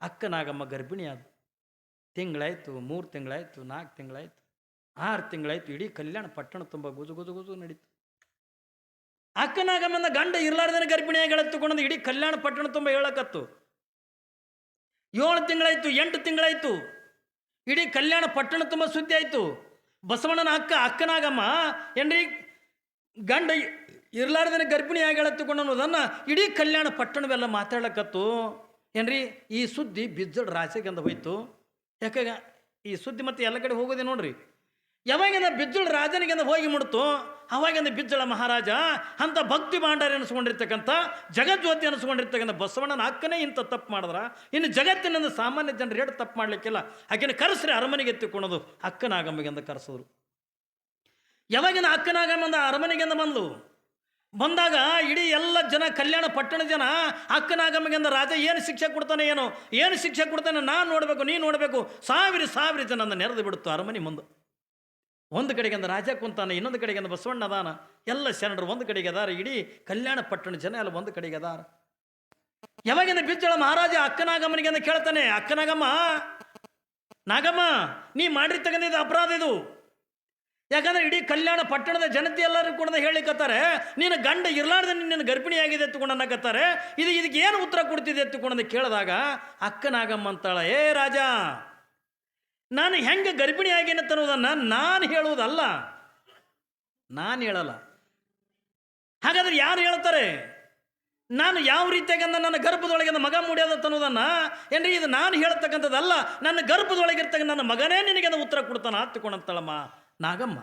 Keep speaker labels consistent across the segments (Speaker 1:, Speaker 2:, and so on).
Speaker 1: ಅಕ್ಕನಾಗಮ್ಮ ಗರ್ಭಿಣಿ ಆದ ತಿಂಗಳಾಯ್ತು, ಮೂರು ತಿಂಗಳಾಯ್ತು ನಾಲ್ಕು ತಿಂಗಳಾಯ್ತು, ಆರು ತಿಂಗಳಾಯ್ತು, ಇಡೀ ಕಲ್ಯಾಣ ಪಟ್ಟಣ ತುಂಬ ಗುಜು ಗುಜು ಗುಜು ನಡೀತು. ಅಕ್ಕನಾಗಮ್ಮನ ಗಂಡ ಇರ್ಲಾರ್ದನ ಗರ್ಭಿಣಿಯಾಗಿ ಎಳೆತ್ತುಕೊಂಡು ಇಡೀ ಕಲ್ಯಾಣ ಪಟ್ಟಣ ತುಂಬ ಹೇಳಕತ್ತು. ಏಳು ತಿಂಗಳಾಯ್ತು, ಎಂಟು ತಿಂಗಳಾಯ್ತು, ಇಡೀ ಕಲ್ಯಾಣ ಪಟ್ಟಣ ತುಂಬ ಸುದ್ದಿ ಆಯಿತು. ಬಸವಣ್ಣನ ಅಕ್ಕ, ಅಕ್ಕನಾಗಮ್ಮ, ಏನ್ರಿ, ಗಂಡ ಇರ್ಲಾರ್ದನ ಗರ್ಭಿಣಿಯಾಗಿ ಎಳೆತ್ತುಕೊಂಡು ಅನ್ನೋದನ್ನು ಇಡೀ ಕಲ್ಯಾಣ ಪಟ್ಟಣವೆಲ್ಲ ಮಾತಾಡ್ಲಕತ್ತು. ಏನ್ರಿ? ಈ ಸುದ್ದಿ ಬಿಜ್ಜಳ ರಾಶಿಗೆಂದ ಹೋಯ್ತು. ಯಾಕಾಗ ಈ ಸುದ್ದಿ ಮತ್ತೆ ಎಲ್ಲ ಕಡೆ ಹೋಗೋದೆ ನೋಡ್ರಿ. ಯಾವಾಗಿಂದ ಬಿಜ್ಜಳ ರಾಜನಿಗೆಂದ ಹೋಗಿ ಮುಡ್ತು? ಅವಾಗಿಂದ ಬಿಜ್ಜಳ ಮಹಾರಾಜ, ಅಂತ ಭಕ್ತಿ ಭಾಂಡಾರ ಅನಿಸ್ಕೊಂಡಿರ್ತಕ್ಕಂಥ, ಜಗಜ್ಯೋತಿ ಅನಿಸ್ಕೊಂಡಿರ್ತಕ್ಕಂಥ ಬಸವಣ್ಣನ ಅಕ್ಕನೇ ಇಂಥ ತಪ್ಪು ಮಾಡಿದ್ರ. ಇನ್ನು ಜಗತ್ತಿನಿಂದ ಸಾಮಾನ್ಯ ಜನರು ಎರಡು ತಪ್ಪು ಮಾಡ್ಲಿಕ್ಕಿಲ್ಲ. ಆಕೆನ ಕರೆಸ್ರಿ ಅರಮನೆಗೆ ಎತ್ತಿಕೊಳ್ಳೋದು ಅಕ್ಕನಾಗಮ್ಮಿಗೆಂದ ಕರೆಸಿದ್ರು. ಯಾವಾಗಿನ ಅಕ್ಕನಾಗಮ್ಮಂದ ಅರಮನೆಗೆಂದ ಬಂದು ಬಂದಾಗ ಇಡೀ ಎಲ್ಲ ಜನ ಕಲ್ಯಾಣ ಪಟ್ಟಣ ಜನ ಅಕ್ಕನಾಗಮ್ಮಿಗೆಂದ ರಾಜ, ಏನು ಶಿಕ್ಷೆ ಕೊಡ್ತಾನೆ ಏನು? ಏನು ಶಿಕ್ಷೆ ಕೊಡ್ತಾನೆ? ನಾನು ನೋಡಬೇಕು, ನೀನು ನೋಡಬೇಕು. ಸಾವಿರ ಸಾವಿರ ಜನ ನೆರೆದು ಬಿಡುತ್ತು ಅರಮನೆ ಮುಂದೆ. ಒಂದು ಕಡೆಗೆಂದ ರಾಜ ಕುಂತಾನೆ, ಇನ್ನೊಂದು ಕಡೆಗೆಂದ ಬಸವಣ್ಣ ಅದಾನ. ಎಲ್ಲ ಶರಣರು ಒಂದು ಕಡೆಗೆ ಅದಾರ, ಇಡೀ ಕಲ್ಯಾಣ ಪಟ್ಟಣ ಜನ ಎಲ್ಲ ಒಂದು ಕಡೆಗೆ ಅದಾರ. ಯಾವಾಗಿಂದ ಬಿಜ್ಜಳ ಮಹಾರಾಜ ಅಕ್ಕನಾಗಮ್ಮನಿಗೆಂದ ಕೇಳ್ತಾನೆ, ಅಕ್ಕನಾಗಮ್ಮ, ನಾಗಮ್ಮ, ನೀ ಮಾಡಿರ್ತಕ್ಕಂಥ ಅಪರಾಧ ಇದು. ಯಾಕಂದ್ರೆ ಇಡೀ ಕಲ್ಯಾಣ ಪಟ್ಟಣದ ಜನತೆ ಎಲ್ಲರೂ ಕೂಡ ಹೇಳಿಕತ್ತಾರೆ, ನೀನು ಗಂಡ ಇರ್ಲಾರ್ದ ನಿನ್ನ ಗರ್ಭಿಣಿಯಾಗಿದೆ ಅನ್ನಕತ್ತಾರೆ, ಇದು ಇದಕ್ಕೆ ಏನು ಉತ್ತರ ಕೊಡ್ತಿದೆ ಎತ್ತುಕೊಂಡು ಕೇಳಿದಾಗ, ಅಕ್ಕನಾಗಮ್ಮ ಅಂತಾಳ, ಏ ರಾಜ, ನಾನು ಹೆಂಗೆ ಗರ್ಭಿಣಿ ಆಗಿನ ತನ್ನೋದನ್ನು ನಾನು ಹೇಳುವುದಲ್ಲ. ನಾನು ಹೇಳಲ್ಲ. ಹಾಗಾದ್ರೆ ಯಾರು ಹೇಳ್ತಾರೆ? ನಾನು ಯಾವ ರೀತಿಯಾಗಂದ ನನ್ನ ಗರ್ಭದೊಳಗಿಂದ ಮಗ ಮುಡಿಯೋದ ತನ್ನೋದನ್ನ ಏನ್ರಿ, ಇದು ನಾನು ಹೇಳ್ತಕ್ಕಂಥದ್ದಲ್ಲ, ನನ್ನ ಗರ್ಭದೊಳಗಿರ್ತಕ್ಕ ನನ್ನ ಮಗನೇ ನಿನಗೆ ಉತ್ತರ ಕೊಡ್ತಾನ? ಹತ್ತಿಕೊಂಡಂತಳಮ್ಮ ನಾಗಮ್ಮ,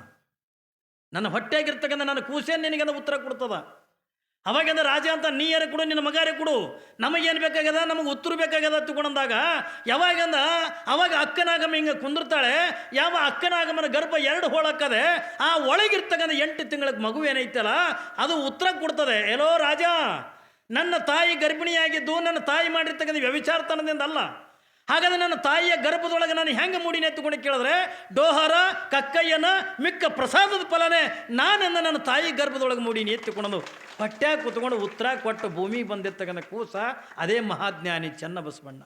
Speaker 1: ನನ್ನ ಹೊಟ್ಟೆಯಾಗಿರ್ತಕ್ಕಂಥ ನನ್ನ ಕೂಸೇ ನಿನಗೆ ಉತ್ತರ ಕೊಡ್ತದ? ಅವಾಗೆಂದ ರಾಜ ಅಂತ ನೀ ಯಾರು ಕೊಡು, ನಿನ್ನ ಮಗಾರೇ ಕೊಡು? ನಮಗೇನು ಬೇಕಾಗ್ಯದ? ನಮಗೆ ಉತ್ತರ ಬೇಕಾಗ್ಯದ ತಗೊಂಡಂದಾಗ, ಯಾವಾಗಂದ? ಅವಾಗ ಅಕ್ಕನಾಗಮ್ಮ ಹಿಂಗೆ ಕುಂದಿರ್ತಾಳೆ. ಯಾವ ಅಕ್ಕನಾಗಮ್ಮನ ಗರ್ಭ ಎರಡು ಹೋಳಕ್ಕದೆ, ಆ ಒಳಗಿರ್ತಕ್ಕಂಥ ಎಂಟು ತಿಂಗಳಿಗೆ ಮಗು ಏನೈತಲ್ಲ, ಅದು ಉತ್ತರ ಕೊಡ್ತದೆ. ಎಲ್ಲೋ ರಾಜ, ನನ್ನ ತಾಯಿ ಗರ್ಭಿಣಿಯಾಗಿದ್ದು, ನನ್ನ ತಾಯಿ ಮಾಡಿರ್ತಕ್ಕಂಥ ವ್ಯವಿಚಾರತನದಿಂದ ಅಲ್ಲ. ಹಾಗಾದ್ರೆ ನನ್ನ ತಾಯಿಯ ಗರ್ಭದೊಳಗೆ ನಾನು ಹೆಂಗೆ ಮೂಡಿನ ಎತ್ತುಕೊಂಡು ಕೇಳಿದ್ರೆ, ಡೋಹರ, ಕಕ್ಕಯ್ಯನ ಮಿಕ್ಕ ಪ್ರಸಾದದ ಫಲನೇ ನಾನನ್ನು ನನ್ನ ತಾಯಿ ಗರ್ಭದೊಳಗೆ ಮೂಡಿನ ಎತ್ತುಕೊಂಡು ಹೊಟ್ಟ್ಯಾಗ ಕೂತ್ಕೊಂಡು ಉತ್ತರ ಕೊಟ್ಟು ಭೂಮಿಗೆ ಬಂದಿರ್ತಕ್ಕಂಥ ಕೂಸ ಅದೇ ಮಹಾಜ್ಞಾನಿ ಚೆನ್ನಬಸವಣ್ಣ.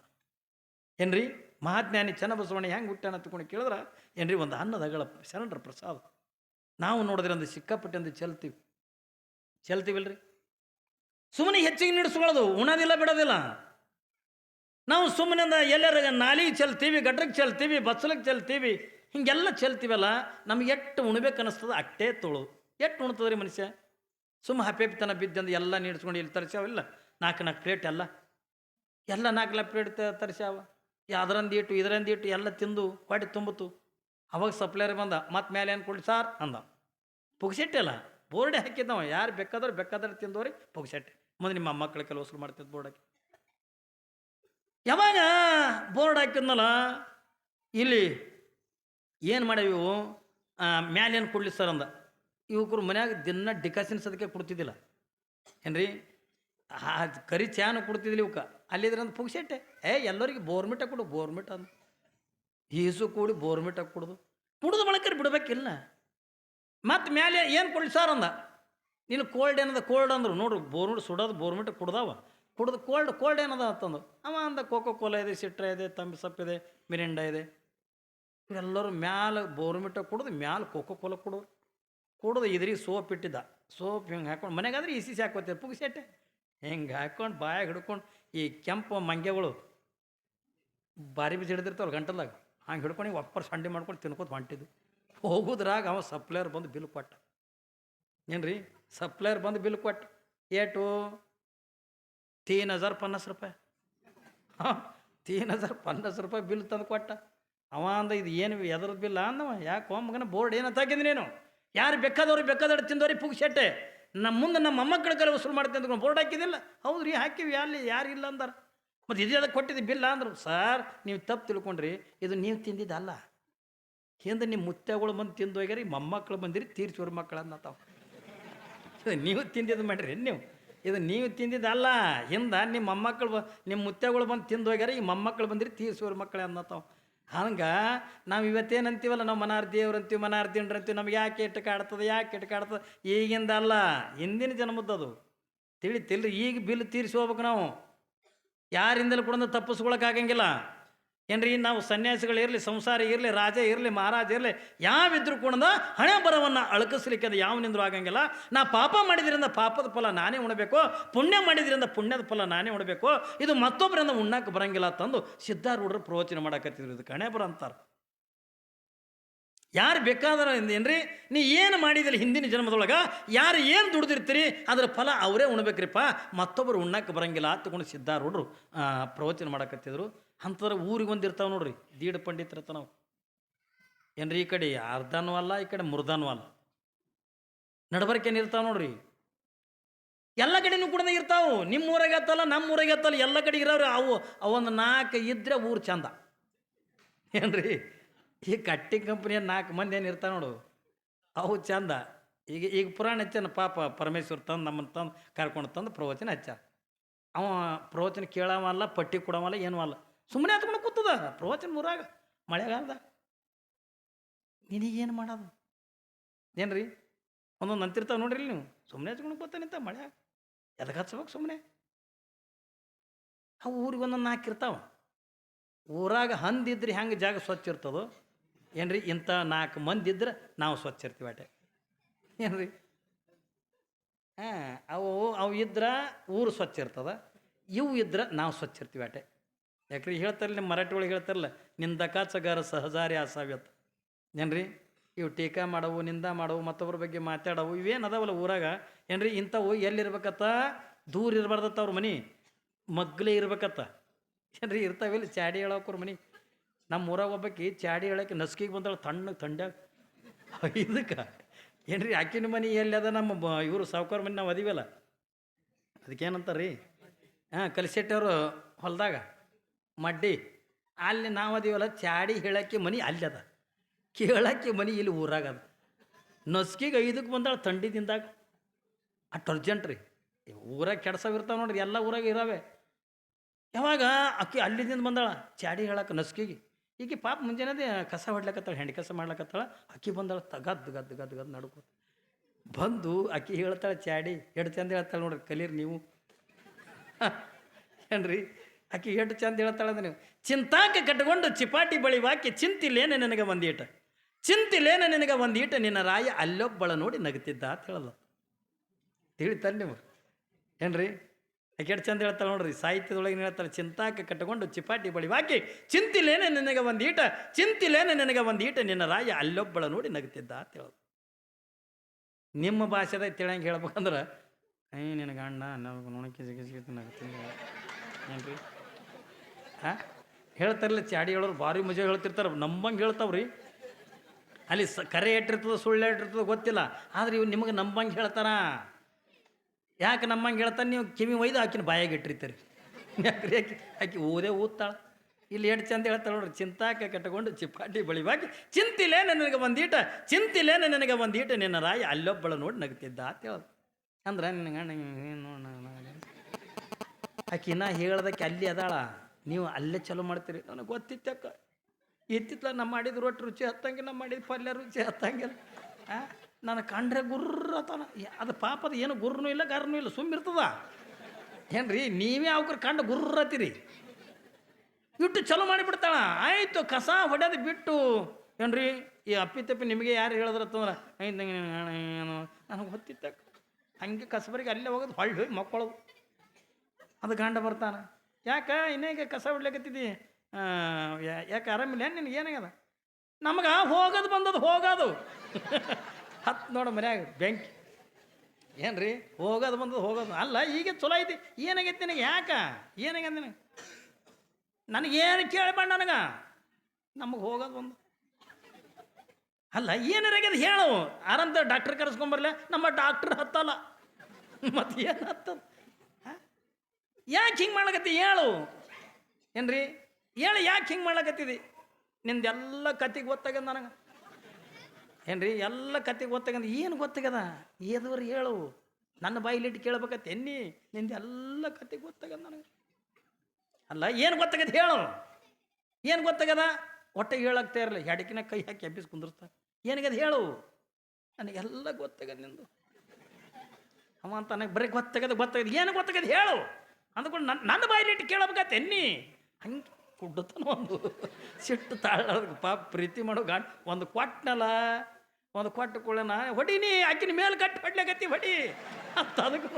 Speaker 1: ಏನ್ರಿ? ಮಹಾಜ್ಞಾನಿ ಚೆನ್ನಬಸವಣ್ಣ ಹೆಂಗೆ ಹುಟ್ಟಾನ ಎತ್ತುಕೊಂಡು ಕೇಳಿದ್ರೆ, ಏನ್ರಿ ಒಂದು ಅನ್ನದಗಳ ಶರಣರ ಪ್ರಸಾದ. ನಾವು ನೋಡಿದ್ರೆ ಒಂದು ಸಿಕ್ಕಾಪಟ್ಟೆ ಒಂದು ಚೆಲ್ತೀವಿ. ಚೆಲ್ತೀವಿಲ್ರಿ? ಸುಮ್ಮನೆ ಹೆಚ್ಚಿಗೆ ನಿಡಿಸ್ಕೊಳ್ಳೋದು, ಉಣೋದಿಲ್ಲ, ಬಿಡೋದಿಲ್ಲ. ನಾವು ಸುಮ್ಮನೆ ಎಲ್ಲರ ನಾಲಿಗೆ ಚೆಲ್ತೀವಿ ಗಡ್ರಕ್ಕೆ ಚೆಲ್ತೀವಿ ಬಸ್ಲಕ್ಕೆ ಚೆಲ್ತೀವಿ, ಹಿಂಗೆಲ್ಲ ಚೆಲ್ತೀವಲ್ಲ, ನಮ್ಗೆ ಎಷ್ಟು ಉಣ್ಬೇಕು ಅನ್ನಿಸ್ತದೆ ಅಟ್ಟೇ ತೊಳು. ಎಷ್ಟು ಉಣ್ತದ್ರಿ ಮನುಷ್ಯ? ಸುಮ್ಮ ಹಪೇಪಿತನ ಬಿದ್ದಂದು ಎಲ್ಲ ನೀಡ್ಸ್ಕೊಂಡು ಇಲ್ಲಿ ತರಿಸ್ಯಾವಿಲ್ಲ ನಾಲ್ಕು ನಾಲ್ಕು ಪ್ಲೇಟ್ ಎಲ್ಲ. ಎಲ್ಲ ನಾಲ್ಕು ನಾಲ್ಕು ಪ್ಲೇಟ್ ತರಿಸ್ಯಾವ. ಅದರಂದು ಇಟ್ಟು, ಇದರಂದು ಇಟ್ಟು ಎಲ್ಲ ತಿಂದು, ಹೊಟ್ಟೆ ತುಂಬಿತು. ಅವಾಗ ಸಪ್ಲೈರ್ ಬಂದ, ಮತ್ತೆ ಮೇಲೆ ಏನು ಕೊಡಿ ಸಾರ್? ಅಂದ. ಪುಗ್ಸೆಟ್ಟೆಲ್ಲ ಬೋರ್ಡೆ ಹಾಕಿದ್ದವ. ಯಾರು ಬೇಕಾದ್ರೆ ಬೇಕಾದ್ರೆ ತಿಂದವ್ರಿ, ಪುಗ್ಸೆಟ್ಟೆ. ಮುಂದೆ ನಿಮ್ಮ ಮಕ್ಕಳ ಕೆಲವಸರು ಮಾಡ್ತಿದ್ದು ಬೋರ್ಡಕ್ಕೆ ಯಾವಾಗ ಬೋರ್ಡ್ ಹಾಕಿದ್ನಲ್ಲ, ಇಲ್ಲಿ ಏನು ಮಾಡೇವು ಮ್ಯಾಲೇನು ಕೊಡಲಿ ಸರ್ ಅಂದ. ಯುವಕರು ಮನ್ಯಾಗ ದಿನ ಡಿಕಾಸಿನ ಸದಕ್ಕೆ ಕೊಡ್ತಿದ್ದಿಲ್ಲ. ಏನ್ರಿ? ಕರಿ ಚಾನು ಕೊಡ್ತಿದ್ದಿಲ್ಲ ಇವಕ್ಕ ಅಲ್ಲಿದ್ರೆ ಅಂದ್ರೆ ಪುಗ್ಸೆಟ್ಟೆ. ಏ, ಎಲ್ಲರಿಗೆ ಬೋರ್ಮಿಟ ಕೊಡು ಬೋರ್ಮಿಟ ಅಂದ. ಈಸು ಕೂಡಿ ಬೋರ್ಮಿಟ ಕುಡ್ದು. ಕುಡ್ದು ಬಳಕರಿ ಬಿಡ್ಬೇಕಿಲ್ಲ. ಮತ್ತು ಮ್ಯಾಲೆ ಏನು ಕೊಡ್ಲಿ ಸರ್ ಅಂದ. ನೀನು ಕೋಲ್ಡ್ ಏನದ, ಕೋಲ್ಡ್ ಅಂದ್ರು ನೋಡ್ರಿ ಬೋರ್ಮಿಟ್ ಸುಡೋದು ಬೋರ್ಮಿಟ ಕುಡ್ದಾವ. ಕುಡ್ದು ಕೋಲ್ಡ್ ಕೋಲ್ಡ್ ಏನದ ಅಂತಂದು. ಅವ ಅಂದ ಕೋಕೋ ಕೋಲಾ ಇದೆ ಸಿಟ್ರ ಇದೆ ತಂಬಿ ಸಪ್ ಇದೆ ಮಿರಿಂಡ ಇದೆ. ಇವರೆಲ್ಲರೂ ಮ್ಯಾಲ ಬೋರ್ಮಿಟ ಕುಡ್ದು ಮ್ಯಾಲ ಕೋಕೋ ಕೋಲಾ ಕುಡಿದ್ರು ಕುಡ್ದು ಇದ್ರಿಗೆ ಸೋಪ್ ಇಟ್ಟಿದ್ದ. ಸೋಪ್ ಹಿಂಗೆ ಹಾಕೊಂಡು ಮನೆಗಾದ್ರೆ ಇಸಿ ಹಾಕೋತೆ ಪುಗ್ಸೆಟ್ಟೆ ಹಿಂಗೆ ಹಾಕೊಂಡು ಬಾಯಾಗ ಹಿಡ್ಕೊಂಡು ಈ ಕೆಂಪು ಮಂಗೆಗಳು ಬಾರಿ ಬಿಸಿ ಹಿಡಿದಿರ್ತಾವಲ್ಲ ಗಂಟಲ್ದಾಗ, ಹಂಗೆ ಹಿಡ್ಕೊಂಡು ಒಪ್ಪರ್ ಸಂಡೆ ಮಾಡ್ಕೊಂಡು ತಿನ್ಕೋತ ಹೊಂಟಿದ್ದು ಹೋಗುದ್ರಾಗ ಅವ ಸಪ್ಲೈಯರ್ ಬಂದು ಬಿಲ್ ಕೊಟ್ಟ. ರೀ ಸಪ್ಲೈಯರ್ ಬಂದು ಬಿಲ್ ಕೊಟ್ಟ. ಏಟು ತೀನ್ ಹಜಾರ್ ಪನ್ನಾಸ್ ರೂಪಾಯಿ ಹಾಂ ತೀನ್ ಹಜಾರ್ ಪನ್ನಾಸ್ ರೂಪಾಯಿ ಬಿಲ್ ತಂದು ಕೊಟ್ಟ. ಅವ ಅಂದ, ಇದು ಏನು ಎದ್ರದ್ದು ಬಿಲ್ಲ? ಅಂದವ, ಯಾಕೆ ಮಗನ ಬೋರ್ಡ್ ಏನು ಹಾಕಿದ್ನಿ ನೀನು? ಯಾರು ಬೇಕಾದವ್ರು ಬೇಕಾದವ್ರು ತಿಂದವ್ರಿಗೆ ಪುಗ್ಸೆಟ್ಟೆ ನಮ್ಮ ಮುಂದೆ ನಮ್ಮ ಮೊಮ್ಮಕ್ಕಳ ಕಲೆ ವಸೂಲು ಮಾಡ್ತೀನಿ ಅಂದ್ಕೊಂಡು ಬೋರ್ಡ್ ಹಾಕಿದಿಲ್ಲ ಹೌದು ರೀ ಹಾಕಿವಿ ಅಲ್ಲಿ ಯಾರು ಇಲ್ಲ ಅಂದಾರ. ಮತ್ತು ಇದು ಅದಕ್ಕೆ ಕೊಟ್ಟಿದ್ದು ಬಿಲ್ಲ ಅಂದರು, ಸರ್, ನೀವು ತಪ್ಪು ತಿಳ್ಕೊಂಡ್ರಿ, ಇದು ನೀವು ತಿಂದಿದ್ದಲ್ಲ. ಹಿಂದೆ ನಿಮ್ಮ ಮುತ್ತೆಗಳು ಬಂದು ತಿಂದು ಹೋಗ್ಯಾರ ಮೊಮ್ಮಕ್ಕಳು ಬಂದಿರಿ ತೀರ್ಚೂರು ಮಕ್ಕಳನ್ನ ತಾವು ನೀವು ತಿಂದಿದ್ದು ಮಾಡಿರಿ, ನೀವು. ಇದು ನೀವು ತಿಂದಿದ್ದಲ್ಲ. ಹಿಂದೆ ನಿಮ್ಮ ಮೊಮ್ಮಕ್ಕಳು ಬ, ನಿಮ್ಮ ಮುತ್ತೆಗಳು ಬಂದು ತಿಂದು ಹೋಗ್ಯಾರ, ಈ ಮೊಮ್ಮಕ್ಕಳು ಬಂದಿರಿ ತೀರ್ಸೋರು ಮಕ್ಕಳು ಅನ್ನತಾವ ಹಂಗೆ ನಾವು ಇವತ್ತೇನು ಅಂತೀವಲ್ಲ ನಾವು ಮನಾರ್ ದೇವ್ರು ಅಂತೀವಿ ಮನಾರ್ ದಿಂಡ್ರು ಅಂತೀವಿ ನಮ್ಗೆ ಯಾಕೆ ಇಟ್ಟು ಕಾಡ್ತದೆ, ಯಾಕೆ ಇಟ್ಟು ಕಾಡ್ತದೆ? ಈಗಿಂದ ಅಲ್ಲ, ಹಿಂದಿನ ಜನ್ಮದ್ದದು ತಿಳಿತಿಲ್ರಿ ಈಗ ಬಿಲ್ ತೀರಿಸಿ ಹೋಗ್ಬೇಕು ನಾವು. ಯಾರಿಂದಲೂ ಕೂಡ ತಪ್ಪಿಸ್ಕೊಳಕ್ಕಾಗಂಗಿಲ್ಲ ಏನ್ರಿ, ನಾವು ಸನ್ಯಾಸಿಗಳು ಇರಲಿ, ಸಂಸಾರ ಇರಲಿ, ರಾಜ ಇರಲಿ, ಮಹಾರಾಜ ಇರಲಿ, ಯಾವಿದ್ರು ಕೂಡ ಹಣೆ ಬರವನ್ನು ಅಳಕಿಸ್ಲಿಕ್ಕೆ ಅದು ಯಾವನಿಂದ್ರೂ ಆಗಂಗಿಲ್ಲ. ನಾ ಪಾಪ ಮಾಡಿದ್ರಿಂದ ಪಾಪದ ಫಲ ನಾನೇ ಉಣಬೇಕು, ಪುಣ್ಯ ಮಾಡಿದ್ರಿಂದ ಪುಣ್ಯದ ಫಲ ನಾನೇ ಉಣಬೇಕು, ಇದು ಮತ್ತೊಬ್ಬರಿಂದ ಉಣ್ಣಕ್ಕೆ ಬರಂಗಿಲ್ಲ ತಂದು ಸಿದ್ಧಾರೂಢರು ಪ್ರವಚನ ಮಾಡಕತ್ತಿದ್ರು, ಇದು ಕಣೆ ಬರ ಅಂತಾರೆ. ಯಾರು ಬೇಕಾದ್ರೆ ಏನ್ರಿ, ನೀ ಏನು ಮಾಡಿದಿಲ್ಲ ಹಿಂದಿನ ಜನ್ಮದೊಳಗೆ, ಯಾರು ಏನು ದುಡ್ದಿರ್ತೀರಿ, ಅದರ ಫಲ ಅವರೇ ಉಣ್ಬೇಕ್ರಿಪ್ಪ, ಮತ್ತೊಬ್ಬರು ಉಣ್ಣಕ್ಕೆ ಬರಂಗಿಲ್ಲ ತಗೊಂಡು ಸಿದ್ಧಾರೂಢರು ಪ್ರವಚನ ಮಾಡಕತ್ತಿದ್ರು. ಅಂಥದ್ರ ಊರಿಗೆ ಒಂದು ಇರ್ತಾವೆ ನೋಡ್ರಿ. ದೀಡ್ ಪಂಡಿತರ ನಾವು. ಏನ್ರಿ ಈ ಕಡೆ ಅರ್ಧನೂ ಅಲ್ಲ, ಈ ಕಡೆ ಮುರ್ಧನೂ ಅಲ್ಲ. ನಡಬರ್ಕೇನು ಇರ್ತಾವೆ ನೋಡ್ರಿ. ಎಲ್ಲ ಕಡೆನೂ ಕೂಡ ಇರ್ತಾವೆ. ನಿಮ್ಮ ಊರಾಗ ಹತ್ತಲ್ಲ ನಮ್ಮ ಊರಾಗ ಹತ್ತಲ್ಲ ಎಲ್ಲ ಕಡೆ ಇರೋರು ಅವು. ಅವೊಂದು ನಾಲ್ಕು ಇದ್ರೆ ಊರು ಚಂದ. ಏನ್ರಿ, ಈ ಕಟ್ಟಿಂಗ್ ಕಂಪ್ನಿಯ ನಾಲ್ಕು ಮಂದಿ ಏನು ಇರ್ತಾವೆ ನೋಡು. ಅವು ಚಂದ. ಈಗ ಈಗ ಪುರಾಣ ಹಚ್ಚನ ಪಾಪ ಪರಮೇಶ್ವರ್ ತಂದು ನಮ್ಮನ್ನು ತಂದು, ಕರ್ಕೊಂಡು ತಂದು ಪ್ರವಚನ ಹಚ್ಚ ಅವ ಪ್ರವಚನ ಕೇಳವಲ್ಲ, ಪಟ್ಟಿ ಕೊಡವಲ್ಲ, ಏನೂ ಅಲ್ಲ. ಸುಮ್ಮನೆ ಹತ್ಕೊಂಡು ಕೂತದ. ಪ್ರವಚನ ಮೂರಾಗ, ಮಳೆಗಾಲದ. ನಿನಗೇನು ಮಾಡೋದು? ಏನ್ರಿ? ಒಂದೊಂದು ಅಂತಿರ್ತಾವೆ ನೋಡ್ರಿ ನೀವು. ಸುಮ್ಮನೆ ಹಚ್ಕೊಂಡು ಕೂತ ನಿಂತ ಮಳೆ. ಎದಕ್ಕೆ ಹಚ್ಬೇಕು ಸುಮ್ಮನೆ? ಅವು ಊರಿಗೆ ಒಂದೊಂದು ನಾಲ್ಕು ಇರ್ತಾವೆ. ಊರಾಗ ಹಂದಿದ್ರೆ ಹೆಂಗೆ ಜಾಗ ಸ್ವಚ್ಛ ಇರ್ತದೋ? ಏನ್ರಿ? ಇಂಥ ನಾಲ್ಕು ಮಂದಿ ಇದ್ರೆ ನಾವು ಸ್ವಚ್ಛ ಇರ್ತೀವಿ ಅಟೆ ಏನ್ರಿ? ಹಾಂ, ಅವು ಅವು ಇದ್ರೆ ಊರು ಸ್ವಚ್ಛ ಇರ್ತದ. ಇವು ಇದ್ರೆ ನಾವು ಸ್ವಚ್ಛ ಇರ್ತೀವಿ ಅಟೆ ಯಾಕ್ರಿ ಹೇಳ್ತಾರಲ್ಲ ನಿಮ್ಮ ಮರಾಠಿ ಒಳಗೆ ಹೇಳ್ತಾರಲ್ಲ ನಿಂದಕಾಚಗಾರ ಸಹಜಾರಿ ಆಸಾವ್ಯತ್. ಏನ್ರಿ? ಇವು ಟೀಕಾ ಮಾಡವು, ನಿಂದ ಮಾಡವು, ಮತ್ತೊಬ್ಬರ ಬಗ್ಗೆ ಮಾತಾಡವು, ಇವೇನು ಅದಾವಲ್ಲ ಊರಾಗ? ಏನ್ರಿ, ಇಂಥವು ಎಲ್ಲಿರ್ಬೇಕತ್ತ ದೂರ ಇರಬಾರ್ದತ್ತ ಅವ್ರ ಮನೆ, ಮಗ್ಲೇ ಇರ್ಬೇಕತ್ತ. ಏನ್ರಿ ಇರ್ತಾವಿಲ್ಲ ಚಾಡಿ ಹೇಳೋಕ್ರ ಮನೆ? ನಮ್ಮ ಊರಾಗ ಒಬ್ಬಾಕಿ ಚಾಡಿ ಹೇಳಕ್ಕೆ ನಸ್ಕಿಗೆ ಬಂದಳು ತಣ್ಣ ತಂಡ್ಯಾಗ. ಇದಕ್ಕೆ, ಏನ್ರಿ, ಆಕಿನ ಮನೆ ಎಲ್ಲಿ ಅದ? ನಮ್ಮ ಇವರು ಸಾವುಕಾರ ಮನೆ ನಾವು ಅದೀವಲ್ಲ. ಅದಕ್ಕೇನಂತಾರೆ ರೀ ಹಾಂ, ಕಲಿಸೆಟ್ಟವರು ಹೊಲದಾಗ. ಮಡ್ಡಿ. ಅಲ್ಲಿ ನಾವು ಅದೀವಲ್ಲ ಚಾಡಿ ಹೇಳಕ್ಕೆ ಮನೆ ಅಲ್ಲಿ ಅದ. ಕೇಳಕ್ಕೆ ಮನೆ ಇಲ್ಲಿ ಊರಾಗ ಅದ. ನಸ್ಕಿಗೆ ಐದಕ್ಕೆ ಬಂದಾಳ ತಂಡಿದಿಂದಾಗ ಅಟ್ ಅರ್ಜೆಂಟ್ ರೀ. ಊರಾಗ ಕೆಡ್ಸವಿರ್ತಾವೆ ನೋಡ್ರಿ, ಎಲ್ಲ ಊರಾಗ ಇರಾವೆ. ಯಾವಾಗ ಅಕ್ಕಿ ಅಲ್ಲಿದಿಂದ ಬಂದಾಳ ಚಾಡಿ ಹೇಳಕ್ಕೆ ನಸ್ಕಿಗೆ. ಈಕೆ ಪಾಪ ಮುಂಜಾನೆ ಕಸ ಹೊಡ್ಲಕತ್ತಾಳ ಹೆಂಡಿ ಕಸ ಮಾಡ್ಲಕತ್ತಾಳ. ಅಕ್ಕಿ ಬಂದಾಳ ತಗದ್, ಗದ್ ಗದ್ ಗದ್ ನಡ್ಕೋ ಬಂದು ಅಕ್ಕಿ ಹೇಳ್ತಾಳೆ ಚಾಡಿ ಹೆಡ್ತೆ ಚಂದ ಹೇಳ್ತಾಳೆ ನೋಡ್ರಿ, ಕಲೀರಿ ನೀವು. ಏನ್ರಿ? ಆಕಿ ಎಷ್ಟು ಚಂದ ಹೇಳ್ತಾಳೆ ಅಂದ್ರೆ ನೀವು ಚಿಂತಾಕ ಕಟ್ಕೊಂಡು ಚಿಪಾಟಿ ಬಳಿ ವಾಕ್ಯ ಚಿಂತಿಲೇನೆ ನನಗೆ ಒಂದೀಟ ಚಿಂತಿಲೇನೆ ನಿನಗೆ ಒಂದೀಟ ನಿನ್ನ ರಾಯ ಅಲ್ಲೊಬ್ಬಳ ನೋಡಿ ನಗುತ್ತಿದ್ದ ಅಂತ ಹೇಳಲ್ಲ ತಿಳಿತಲ್ಲ ನೀವು ಏನ್ರಿ ಆಕೆ ಎಷ್ಟು ಚಂದ ಹೇಳ್ತಾಳೆ ನೋಡ್ರಿ ಸಾಹಿತ್ಯದೊಳಗೆ ಹೇಳ್ತಾಳೆ ಚಿಂತಾಕ ಕಟ್ಟಿಕೊಂಡು ಚಿಪಾಟಿ ಬಳಿ ವಾಕಿ ಚಿಂತಿಲೇನೆ ನಿನಗೆ ಒಂದೀಟ ಚಿಂತಿಲೇನೆ ನಿನಗೆ ಒಂದೀಟ ನಿನ್ನ ರಾಯ ಅಲ್ಲೊಬ್ಬಳ ನೋಡಿ ನಗುತ್ತಿದ್ದ ಅಂತ ಹೇಳೋದು ನಿಮ್ಮ ಭಾಷೆದಾಗ ತಿಳಂಗೆ ಹೇಳ್ಬೇಕಂದ್ರೆ ಐ ನಿನ್ನ ಗಂಡ ನಾವು ನೋಣಕ್ಕೆ ಜಿಗಿಸಿಗೆ ನಗುತ್ತಿದ್ದ ಏನ್ರಿ ಹಾಂ? ಹೇಳ್ತಾರಲ್ಲ ಚಾಡಿ ಹೇಳೋರು ಭಾರಿ ಮಜಾ ಹೇಳ್ತಿರ್ತಾರೆ. ನಂಬಂಗೆ ಹೇಳ್ತಾವ್ರಿ. ಅಲ್ಲಿ ಸ, ಕರೆ ಎಟ್ಟಿರ್ತದ, ಸುಳ್ಳು ಎಟ್ಟಿರ್ತದ ಗೊತ್ತಿಲ್ಲ. ಆದ್ರೆ ಇವು ನಿಮಗೆ ನಂಬಂಗೆ ಹೇಳ್ತಾರ. ಯಾಕೆ ನಮ್ಮಂಗೆ ಹೇಳ್ತಾನೆ ನೀವು? ಕಿವಿ ಒಯ್ದು ಆಕಿನ ಬಾಯಾಗ ಇಟ್ಟಿರ್ತೀರಿ. ಯಾಕ್ರಿ ಆಕಿ? ಆಕಿ ಓದೇ ಓದ್ತಾಳ ಇಲ್ಲಿ ಎಷ್ಟು ಚಂದ ಹೇಳ್ತಾಳೆ ನೋಡ್ರಿ, ಚಿಂತಾಕ ಕಟ್ಟಕೊಂಡು ಚಿಪಾಟಿ ಬಳಿವಾಗಿ ಚಿಂತಿಲೇ ನನಗೆ ಒಂದೀಟ ಚಿಂತಿಲೇ ನನಗೆ ಒಂದೀಟ ನಿನ್ನ ರಾಯಿ ಅಲ್ಲೊಬ್ಬಳ ನೋಡಿ ನಗ್ತಿದ್ದ, ಅಂತ ಹೇಳೋದು. ಅಂದ್ರೆ ನಿನ್ನ ಗಂಡ ನೋಡ ಆಕಿ ನಾ ಹೇಳ್ದಕ್ಕೆ ಅಲ್ಲಿ ಅದಾಳ. ನೀವು ಅಲ್ಲೇ ಚಲೋ ಮಾಡ್ತೀರಿ. ನನಗೆ ಗೊತ್ತಿತ್ತಕ್ಕ ಇತ್ತಿತ್ತಲ್ಲ ನಮ್ಮ ಮಾಡಿದ ರೊಟ್ಟಿ ರುಚಿ ಹತ್ತಂಗೆ ನಮ್ಮ ಮಾಡಿದ ಪಲ್ಯ ರುಚಿ ಹತ್ತಂಗಿಲ್ಲ. ನನ್ನ ನಾನು ಕಂಡ್ರೆ ಗುರ್ರತನ ಅದು ಪಾಪದ ಏನು ಗುರ್ರನೂ ಇಲ್ಲ, ಗರ್ನೂ ಇಲ್ಲ ಸುಮ್ಮಿರ್ತದ ಏನ್ರಿ, ನೀವೇ ಅವ್ರ ಕಂಡು ಗುರ್ರತ್ತೀರಿ ಬಿಟ್ಟು ಚಲೋ ಮಾಡಿಬಿಡ್ತಾಳ. ಆಯಿತು, ಕಸ ಹೊಡೆದು ಬಿಟ್ಟು. ಏನ್ರಿ, ಈ ಅಪ್ಪಿ ತಪ್ಪಿ ನಿಮಗೆ ಯಾರು ಹೇಳಿದ್ರತ್ತಂದ್ರೆ ಐದು ಏನು ನನಗೆ ಗೊತ್ತಿತ್ತಕ್ಕ ಹಂಗೆ ಕಸಬರಿಗೆ ಅಲ್ಲೇ ಹೋಗೋದು, ಹೊಳ್ಳಿ ಹೋಗಿ ಮಕ್ಕಳು ಅದು ಗಂಡ ಬರ್ತಾನೆ. ಯಾಕೆ ಇನ್ನೇಗೆ ಕಸ ಹೊಡ್ಲಿಕತ್ತಿದ್ದಿ ಯಾಕೆ ಆರಾಮಿಲ್ಲ ಏನು ನಿನಗೆ ಏನಾಗ್ಯದ? ನಮಗೆ ಹೋಗೋದು ಬಂದದ್ದು ಹೋಗೋದು. ಹತ್ತು ನೋಡು ಮನ್ಯಾಗ ಬೆಂಕಿ. ಏನ್ರಿ? ಹೋಗೋದು ಬಂದದ್ದು ಹೋಗೋದು ಅಲ್ಲ, ಈಗ ಚಲೋ ಐತಿ. ಏನಾಗೈತಿ ನಿನಗೆ? ಯಾಕೆ? ಏನಾಗ್ಯದ ನಿನಗೆ? ನನಗೇನು ಕೇಳಬೇಡ ನನಗೆ? ನಮಗೆ ಹೋಗೋದು ಬಂದು. ಅಲ್ಲ, ಏನಾಗ್ಯದ ಹೇಳು. ಆರಂತ ಡಾಕ್ಟ್ರ್ ಕರೆಸ್ಕೊಂಬರ್ಲೆ ನಮ್ಮ ಡಾಕ್ಟ್ರ್ ಹತ್ತಲ್ಲ. ಮತ್ತೆ ಏನು ಹತ್ತದ? ಯಾಕೆ ಹಿಂಗೆ ಮಾಡ್ಲಕತ್ತಿ ಹೇಳು. ಏನ್ರಿ? ಹೇಳು ಯಾಕೆ ಹಿಂಗೆ ಮಾಡ್ಲಕತ್ತಿದಿ? ನಿಂದೆಲ್ಲ ಕತೆಗೆ ಗೊತ್ತಾಗ್ಯದ ನನಗೆ. ಏನ್ರಿ? ಎಲ್ಲ ಕತೆಗೆ ಗೊತ್ತಾಗ್ಯದ. ಏನು ಗೊತ್ತಾಗ್ಯದ? ಏದವ್ರು ಹೇಳು. ನನ್ನ ಬಾಯಿಲಿಟ್ಟು ಕೇಳ್ಬೇಕತ್ತೆ ಎನ್ನಿ? ನಿಂದೆಲ್ಲ ಕತೆಗೆ ಗೊತ್ತಾಗ್ಯದ ನನಗೆ. ಅಲ್ಲ, ಏನು ಗೊತ್ತಾಗ್ಯದ ಹೇಳು. ಏನು ಗೊತ್ತಾಗ್ಯದ? ಹೊಟ್ಟೆಗೆ ಹೇಳಾಗ್ತಾ ಇರಲಿಲ್ಲ ಹೆಡಕಿನ ಕೈ ಹಾಕಿ ಎಬ್ಬಿಸಿ ಕುಂದಿರ್ತಾ ಏನಾಗದ ಹೇಳು? ನನಗೆಲ್ಲ ಗೊತ್ತಾಗದ ನಿಂದು. ಅವ ಅಂತ ನನಗೆ ಬರೀ ಗೊತ್ತಾಗದ ಗೊತ್ತಾಗದ ಏನು ಗೊತ್ತಾಗದ ಹೇಳು. ಅಂದ್ಕೊಂಡು ನನ್ನ ನನ್ನ ಬಾಯಿಲಿಟ್ಟು ಕೇಳಬೇಕಾತ ಎನ್ನಿ? ಹಂಗೆ ಕುಡ್ಡತನ ಒಂದು ಸಿಟ್ಟು ತಾಳ ಪಾಪ ಪ್ರೀತಿ ಮಾಡೋ ಗಾಂಡ್. ಒಂದು ಕೊಟ್ಟನಲ್ಲ ಒಂದು ಕೊಟ್ಟು ಕೊಳ್ಳನ ಹೊಡೀನಿ ಆಕಿನ ಮೇಲೆ ಕಟ್ಟಿ ಹೊಡ್ಲಕತ್ತಿ, ಹೊಡಿ ಅಂತ ಅದಕ್ಕೆ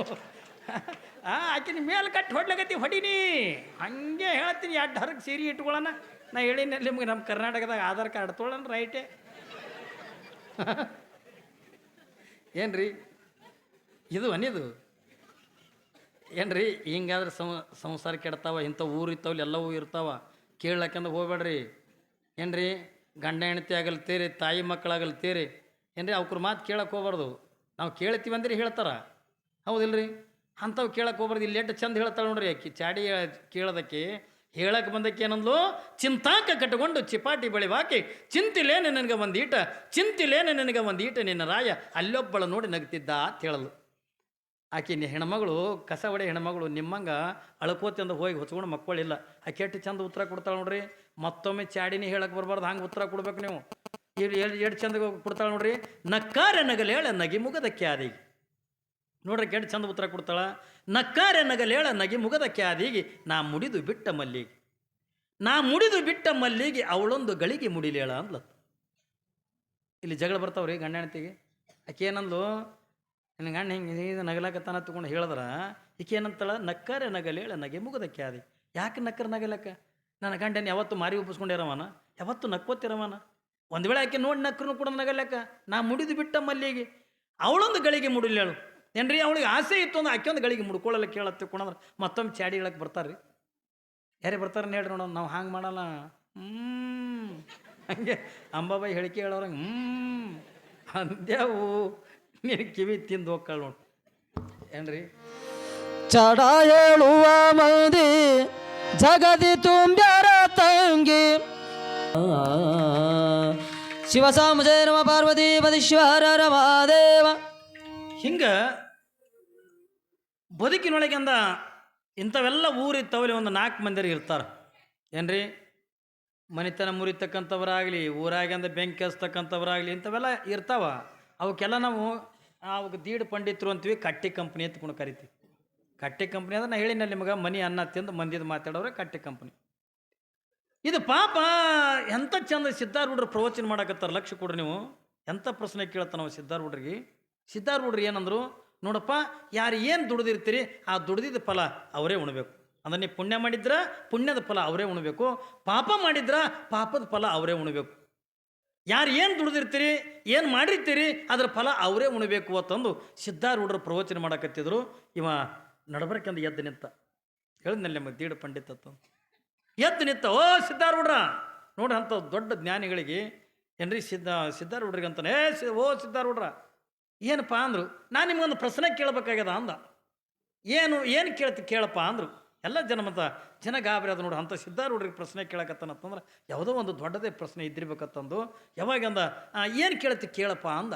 Speaker 1: ಆ, ಆಕಿನ ಮೇಲೆ ಕಟ್ಟಿ ಹೊಡ್ಲಕತ್ತಿ ಹೊಡೀನಿ ಹಂಗೆ ಹೇಳ್ತೀನಿ ಎರಡು ಹರಕ್ಕೆ ಸೀರೆ ಇಟ್ಕೊಳ್ಳೋಣ ನಾ ಹೇಳಿನ, ನಿಮ್ಗೆ ನಮ್ಮ ಕರ್ನಾಟಕದಾಗ ಆಧಾರ್ ಕಾರ್ಡ್ ತೊಗೊಳ್ಳೋಣ ರೈಟೇ. ರೀ ಇದು ಅನಿದು? ಏನ್ರಿ, ಹಿಂಗಾದ್ರೆ ಸಂಸಾರ ಕೆಡ್ತಾವ, ಇಂಥ ಊರು ಇರ್ತಾವಲ್ಲ ಎಲ್ಲವೂ ಇರ್ತಾವ. ಕೇಳಕ್ಕಂದ ಹೋಗ್ಬೇಡ್ರಿ. ಏನ್ರಿ, ಗಂಡ ಹೆಂಡತಿ ಆಗಲ್ತೀರಿ, ತಾಯಿ ಮಕ್ಕಳಾಗಲ್ತೀರಿ. ಏನ್ರಿ ಅವ್ರ ಮಾತು ಕೇಳಕ್ಕೆ ಹೋಗ್ಬಾರ್ದು. ನಾವು ಕೇಳ್ತೀವಿ ಅಂದ್ರೆ ಹೇಳ್ತಾರ. ಹೌದಿಲ್ರಿ? ಅಂಥವು ಕೇಳಕ್ಕೆ ಹೋಗ್ಬಾರ್ದು. ಇಲ್ಲಿ ಎಷ್ಟು ಚಂದ ಹೇಳ್ತಾಳೆ ನೋಡ್ರಿ ಅಕ್ಕಿ. ಚಾಡಿ ಕೇಳೋದಕ್ಕೆ ಹೇಳಕ್ಕೆ ಬಂದಕ್ಕೆ ಏನಂದ್ಲು? ಚಿಂತಾಕ ಕಟ್ಟಿಕೊಂಡು ಚಿಪಾಟಿ ಬಳಿ ಹಾಕಿ, ಚಿಂತಿಲೇನೆ ನನಗೆ ಒಂದು ಈಟ, ಚಿಂತಿಲೇನೆ ನನಗೆ ಒಂದು ಈಟ ನಿನ್ನ ರಾಯ, ಅಲ್ಲೊಬ್ಬಳ ನೋಡಿ ನಗ್ತಿದ್ದ ಅಂತ ಹೇಳಲು ಆಕೆ ಹೆಣ್ಮಗಳು, ಕಸ ಹೊಡೆ ಹೆಣ್ಮಗಳು ನಿಮ್ಮಂಗ ಅಳ್ಕೋತಿಂದ ಹೋಗಿ ಹೊಚ್ಕೊಂಡು ಮಕ್ಕಳಿಲ್ಲ. ಆಕೆ ಚಂದ ಉತ್ತರ ಕೊಡ್ತಾಳೆ ನೋಡ್ರಿ? ಮತ್ತೊಮ್ಮೆ ಚಾಡಿನಿ ಹೇಳಕ್ಕೆ ಬರಬಾರ್ದು, ಹಂಗೆ ಉತ್ತರ ಕೊಡ್ಬೇಕು ನೀವು. ಇಲ್ಲಿ ಎಷ್ಟು ಚಂದ ಕೊಡ್ತಾಳೆ ನೋಡ್ರಿ? ನಕ್ಕಾರೆ ಹೇಳ ನಗಿ ಮುಗದ ಕ್ಯಾದಿಗೆ. ನೋಡ್ರಿ ಕೆಟ್ಟ ಚಂದ ಉತ್ತರ ಕೊಡ್ತಾಳ? ನಕ್ಕಾರೆ ನಗಲೇಳ ನಗಿ ಮುಗದ ಕ್ಯಾದಿಗೆ, ನಾ ಮುಡಿದು ಬಿಟ್ಟ ಮಲ್ಲಿಗೆ. ನಾ ಮುಡಿದು ಬಿಟ್ಟ ಮಲ್ಲಿಗೆ, ಅವಳೊಂದು ಗಳಿಗೆ ಮುಡಿಲೇಳ ಅಂದ್ಲ ಇಲ್ಲಿ ಜಗಳ ಬರ್ತಾವ್ರಿ ಗಂಡ ಆಕೆ ಏನಂದ್ಲು? ನಿನ್ನ ಗಂಡ ಹಿಂಗೆ ಇದು ನಗಲಾಕತ್ತಾನ ತಗೊಂಡು ಹೇಳಿದ್ರೆ, ಈಕೆ ಏನಂತಾಳ? ನಕ್ಕರೆ ನಗಲೇಳ ನಗೆ ಮುಗದಕ್ಕೆ ಅದೇ ಯಾಕೆ ನಕ್ಕರ ನಗಲಕ್ಕ? ನನ್ನ ಗಂಡನ ಯಾವತ್ತು ಮಾರಿ ಒಪ್ಪಿಸ್ಕೊಂಡಿರವನ ಯಾವತ್ತು ನಕ್ಕೋತಿರವನ ಒಂದು ವೇಳೆ ಆಕೆ ನೋಡಿ ನಕ್ಕರೂ ಕೂಡ ನಗಲಕ್ಕ, ನಾ ಮುಡಿದು ಬಿಟ್ಟ ಮಲ್ಲಿಗೆ. ಅವಳೊಂದು ಗಳಿಗೆ ಮುಡಿಲೇಳು ಏನ್ರಿ, ಅವಳಿಗೆ ಆಸೆ ಇತ್ತು ಅಂದ್ರೆ ಆಕೆ ಒಂದು ಗಳಿಗೆ ಮುಡ್ಕೊಳ್ಳಲ್ಲ ಕೇಳತ್ತೆ ಕೊಣಂದ್ರೆ. ಮತ್ತೊಮ್ಮೆ ಚಾಡಿ ಹೇಳಕ್ಕೆ ಬರ್ತಾರ್ರಿ. ಯಾರೇ ಬರ್ತಾರೆ ಹೇಳ್ರಿ ನೋಡೋಣ, ನಾವು ಹಾಂಗೆ ಮಾಡಲ್ಲ. ಹ್ಞೂ ಹಂಗೆ ಅಂಬಾಬಾಯಿ ಹೇಳಿಕೆ ಹೇಳೋರಂಗೆ ಹ್ಞೂ ಅಂದ್ಯಾವು. ನೀನು ಕಿವಿ ತಿಂದು ಹೋಗ್ಕಳ್ ನೋಡು. ಏನ್ರಿ?
Speaker 2: ಚಡ ಹೇಳುವ ಮಂದಿ ಜಗದಿ ತುಂಬ್ಯಾರ ತಂಗಿ. ಶಿವ ಸಾಮಜಯ ನಮ ಪಾರ್ವತಿ ಪದೀಶ್ವರ ರಮಾದೇವ.
Speaker 1: ಹಿಂಗ ಬದುಕಿನೊಳಗಿಂದ ಇಂಥವೆಲ್ಲ ಊರಿತ್ತವಲ್ಲಿ ಒಂದು ನಾಲ್ಕು ಮಂದಿರು ಇರ್ತಾರೆ. ಏನ್ರಿ? ಮನೆತನ ಮುರಿತಕ್ಕಂಥವ್ರಾಗಲಿ ಊರಾಗಿಂದ ಬೆಂಕಿ ಹಚ್ತಕ್ಕಂಥವ್ರಾಗಲಿ ಇಂಥವೆಲ್ಲ ಇರ್ತಾವ. ಅವಕ್ಕೆಲ್ಲ ನಾವು ಅವಾಗ ದೀಡ್ ಪಂಡಿತರು ಅಂತೀವಿ, ಕಟ್ಟಿ ಕಂಪ್ನಿ ಅಂತ ಕೂಡ ಕರಿತೀವಿ. ಕಟ್ಟೆ ಕಂಪ್ನಿ ಅಂದ್ರೆ ನಾ ಹೇಳಿನಲ್ಲಿ ನಿಮಗೆ, ಮನಿ ಅನ್ನ ತಿಂದು ಮಂದಿದ ಮಾತಾಡೋರೆ ಕಟ್ಟಿ ಕಂಪ್ನಿ. ಇದು ಪಾಪ ಎಂಥ ಚಂದ ಸಿದ್ಧಾರೂಢರು ಪ್ರವಚನ ಮಾಡಕತ್ತಾರ, ಲಕ್ಷ ಕೊಡ್ರಿ ನೀವು. ಎಂಥ ಪ್ರಶ್ನೆ ಕೇಳತ್ತ ನಾವು ಸಿದ್ಧಾರೂಢರಿಗೆ? ಸಿದ್ಧಾರೂಢರು ಏನಂದ್ರು, ನೋಡಪ್ಪ, ಯಾರು ಏನು ದುಡ್ದಿರ್ತೀರಿ, ಆ ದುಡ್ದಿದ ಫಲ ಅವರೇ ಉಣ್ಬೇಕು. ಅಂದ್ರೆ ನೀವು ಪುಣ್ಯ ಮಾಡಿದ್ರ, ಪುಣ್ಯದ ಫಲ ಅವರೇ ಉಣಬೇಕು. ಪಾಪ ಮಾಡಿದ್ರ, ಪಾಪದ ಫಲ ಅವರೇ ಉಣ್ಬೇಕು. ಯಾರು ಏನು ದುಡಿದಿರ್ತೀರಿ, ಏನು ಮಾಡಿರ್ತೀರಿ, ಅದರ ಫಲ ಅವರೇ ಉಣಬೇಕು ಅಂತಂದು ಸಿದ್ಧಾರೂಢರು ಪ್ರವಚನ ಮಾಡಕತ್ತಿದ್ರು. ಇವ ನಡಬರ್ಕಂದು ಎದ್ದು ನಿಂತ. ಹೇಳಿದ್ನಲ್ಲಿ ನಮಗೆ ದೀಡ ಪಂಡಿತ ಎದ್ದು ನಿಂತ, ಓ ಸಿದ್ಧಾರೂಢ ನೋಡಿ ಅಂಥ ದೊಡ್ಡ ಜ್ಞಾನಿಗಳಿಗೆ, ಏನ್ರಿ ಸಿದ್ಧ ಸಿದ್ಧಾರೂಢ್ರಿಗೆ ಅಂತಾನೆ, ಏ ಸಿ, ಓ ಸಿದ್ಧಾರೂಢ್ರ ಏನಪ್ಪ ಅಂದರು, ನಾನು ನಿಮಗೊಂದು ಪ್ರಶ್ನೆ ಕೇಳಬೇಕಾಗ್ಯದ ಅಂದ. ಏನು ಏನು ಕೇಳ್ತಿ ಕೇಳಪ್ಪ ಅಂದರು. ಎಲ್ಲ ಜನ ಮತ್ತು ಜನ ಗಾಬರಿ ಅದು ನೋಡಿ. ಅಂಥ ಸಿದ್ಧಾರೂಢರಿಗೆ ಪ್ರಶ್ನೆ ಕೇಳಕತ್ತಾನಂತಂದ್ರೆ ಯಾವುದೋ ಒಂದು ದೊಡ್ಡದೇ ಪ್ರಶ್ನೆ ಇದ್ದಿರ್ಬೇಕತ್ತಂದು. ಯಾವಾಗಂದ ಏನು ಕೇಳತ್ತಿ ಕೇಳಪ್ಪ ಅಂದ.